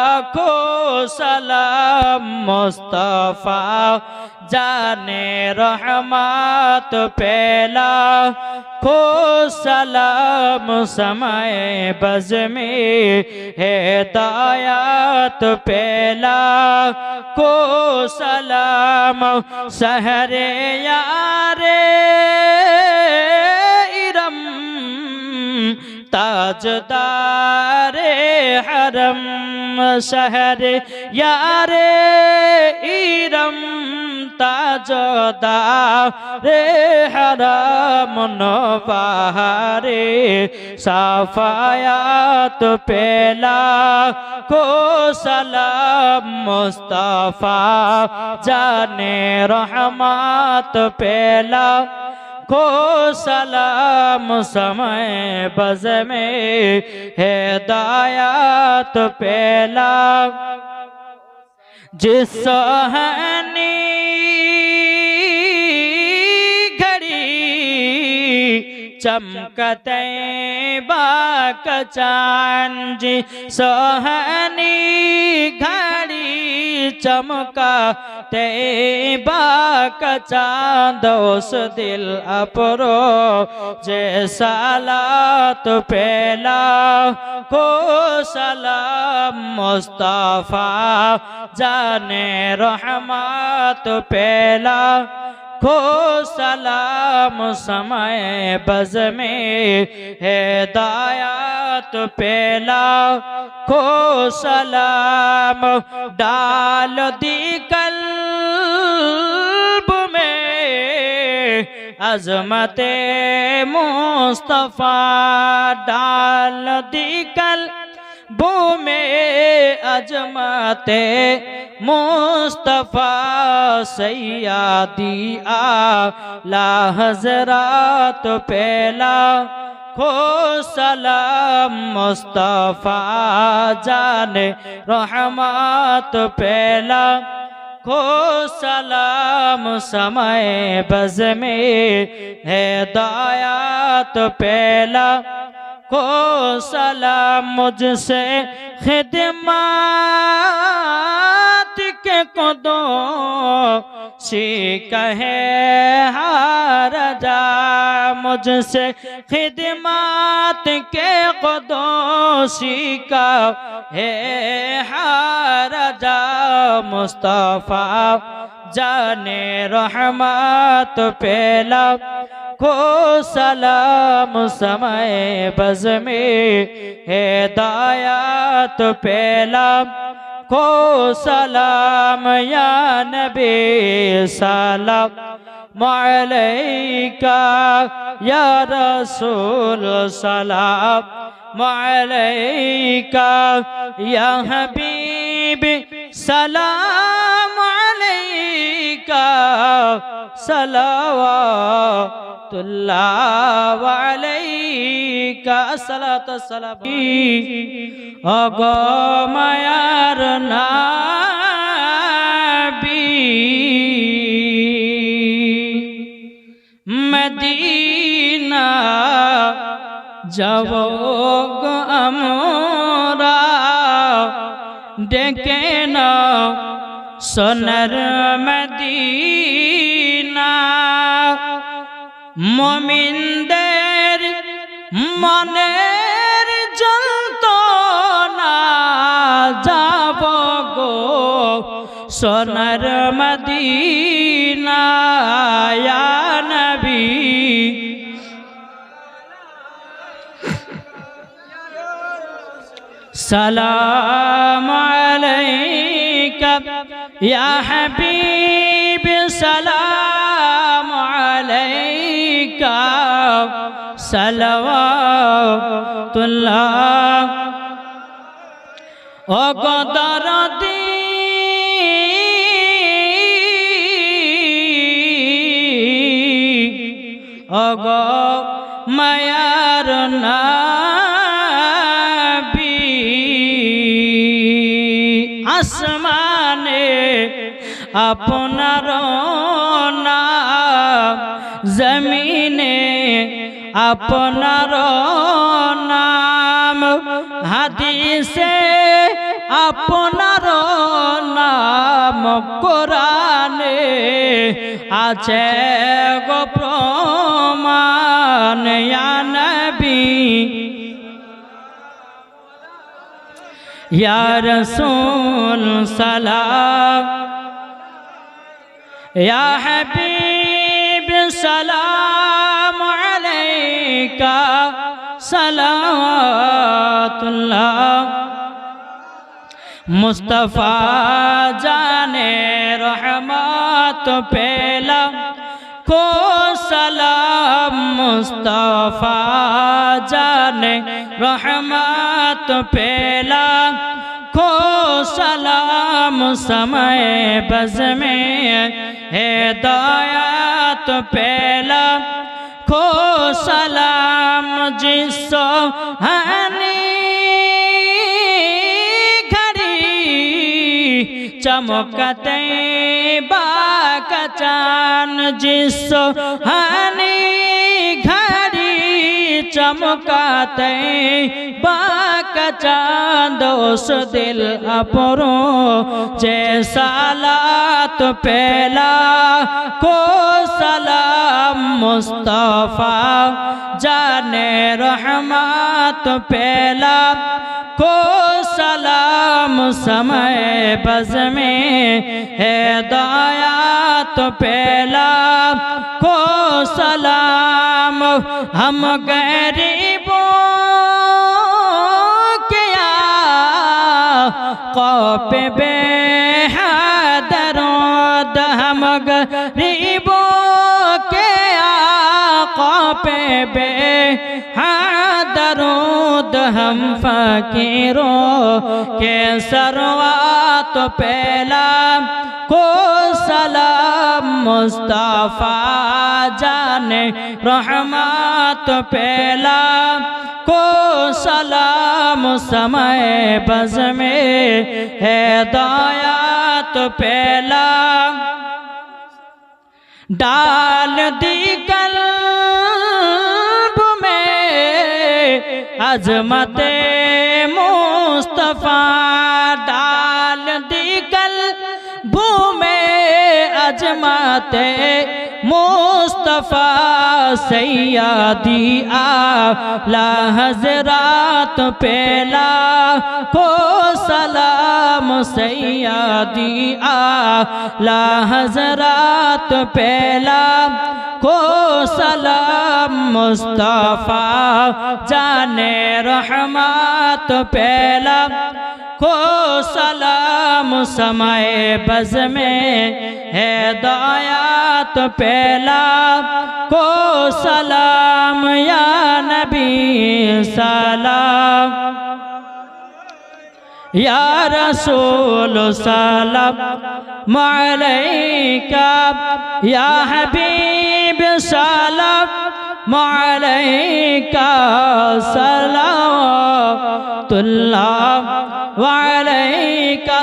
को सलाम मुस्तफा जाने रहमत पहला को सलाम समय बज में है दायात पहला को सलाम सहरे यारे इरम ताजदार حرم شہر یار ایرم تاجدا رے حرم نوارے صفایات پیلا کو سلام مصطفیٰ جانے رحمات پیلا کو سلام سمے بز میں ہدایات پہلا جس سہنی گھڑی چمکتے باک چانج سہنی گھڑی چمکا۔ তে বাকচা দোষ দিল আপরো যে সালাত পেলা কো সালাম মুস্তাফা জানে রহমাত পেলা کو سلام سمے بز میں ہدایات پیلا کو سلام ڈال دی قلب میں۔ عظمت مصطفیٰ ڈال دی قلب میں۔ عظمت مصطفیٰ سیادی آلہ حضرات پہلا کھو سلام مصطفیٰ جان رحمات پہلا کھو سلام سمے بز میں ہدایات پہلا کو سلام مجھ سے خدمات کو دو سی کہے ہر جا مجھ سے خدمات کے قدوسی کا ہے ہار جا مصطفیٰ جانے رحمت پیلا کو سلام سمے بزمی ہدایات پیلا کو سلام یا نبی سلام علیکہ یا رسول سلام علیکہ یا حبیب سلام علیکہ سلام রহমতুল্লাহ আলাইকা সালাত সালাম অগ মায়ার নাবি। মদিনা যাব গো আমরা, ডেকে না সোনার মদিনা। মমিনদের মনে সোনার মদিনায়া নবী। সালাম আলাইকা ইয়া সালাওয়াতুল্লাহ। ও গদরদি অগ মায়ার নাবি। আসমানে আপনার না জমিন আপনার নাম। হাদিসে আপনার নাম কোরআনে আছে গো প্রমাণ, ইয়া নবী। ইয়া রসুল, সালাম। ইয়া হাবিব, সালাম। کا سلامت اللہ۔ مصطفیٰ جانے رحمت پہلا کو سلام۔ مصطفیٰ جانے رحمت پہلا کو سلام۔ سمے بز میں ہدایات پہلا লাখো সালাম জিস হানি। ঘড়ি চমকতে বাক চান জিস হানি। চমকাতে বাকা চাঁদ ওস দিল আপরো, যে সালাত পেলা, কো সালাম মুস্তফা, জানে রহমাত পেলা, কো सलाम समय बज में हिदायत पेला को सलाम हम गरीबों क्या कौप बेहदरोद ہم فقیروں کے سروات پہلا کو سلام مصطفیٰ جان رحمات پہلا کو سلام سمے بز میں ہے دایات پہلا ڈال دی عظمت مصطفیٰ ڈال دی کل بھوم عظمت مصطفیٰ سیادی آلہ حضرات پہلا کو سلام سیادی آلہ حضرات پیلا کو سلام مصطفیٰ جان رحمت پہلا کو سلام سمائے بز میں ہے دایات پہلا کو سلام یا نبی سلام یا رسول سلام علیکہ یا حبیب হাবিব সালাম মালাইকা সালাম তুল্লাহ মালাইকা